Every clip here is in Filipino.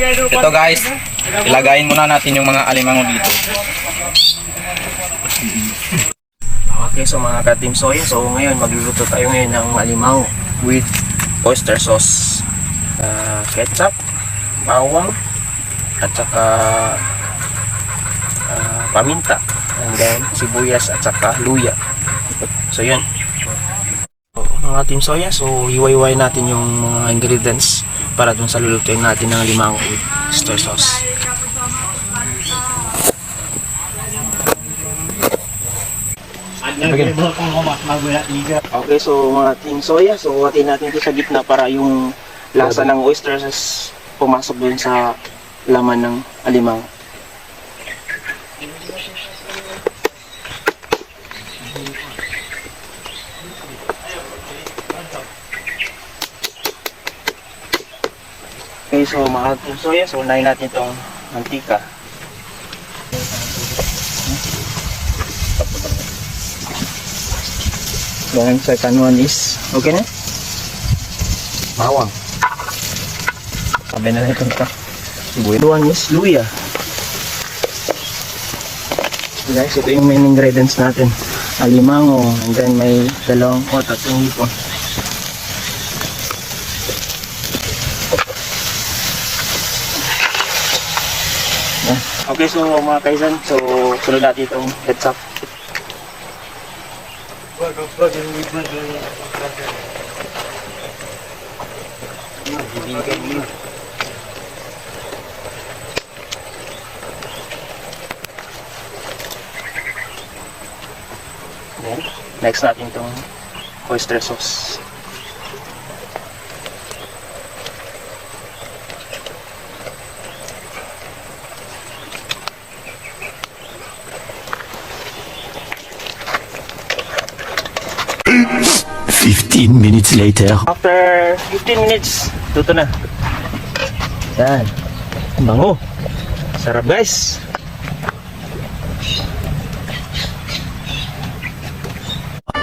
Ito guys, ilagayin muna natin yung mga alimango dito. Okay, so mga ka-team soya, so ngayon magluluto tayo ngayon ng alimango with oyster sauce, uh, ketchup, bawang, at saka ah, paminta, and then sibuyas at saka luya. So yun. So, mga team soya, so hiwa-hiwain natin yung mga ingredients para dun sa lulutuin natin ng alimango with oyster sauce. Okay, so mga team soya, so watin natin ito sa gitna para yung lasa ng oyster sauce pumasok dun sa laman ng alimang. Okay, so mga soya, so unahin natin itong mantika. Then second one is, okay na? Bawang. Sabi na rin ito. Third one is luya. Guys, ito yung main ingredients natin. Alimango, and then may dalawang o tatlong hipon. Okay, so mga kaisan, so sunod natin itong heads up. Then, next natin itong oyster sauce. Fifteen minutes later. After 15 minutes, luto na. Yan. Ang Bango. Sarap guys.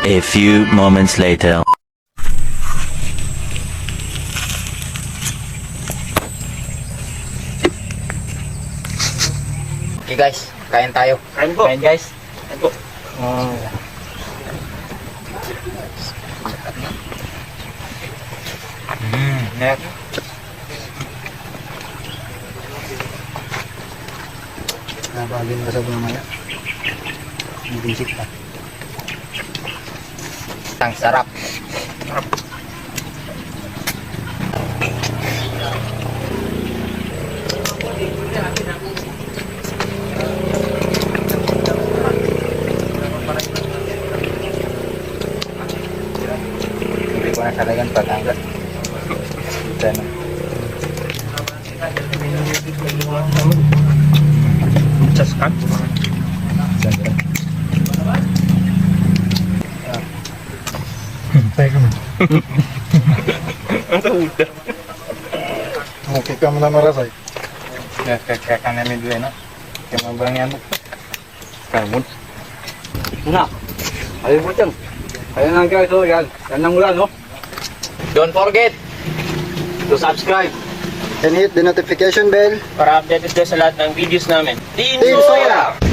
A few moments later. Okay guys, kain tayo. Kain po. Kain guys. Kain po. Mm. Mm, net. Nabagin ka sa mamaya. Nabisik pa. Ang sarap. Hindi ko na talagang patanggal. Ito na. Just cut. Siyempre. Ang tawag Okay ka mo na marasay. Kaya ka namin dito na. Kaya mabang yan mo. Kamot. Na. Ayun mo dyan. Ayun lang guys, oh, yan. Yan ang ulan, no? Don't forget To subscribe. And hit the notification bell. Para updated kayo sa lahat ng videos namin. Team Team Soya! Soya!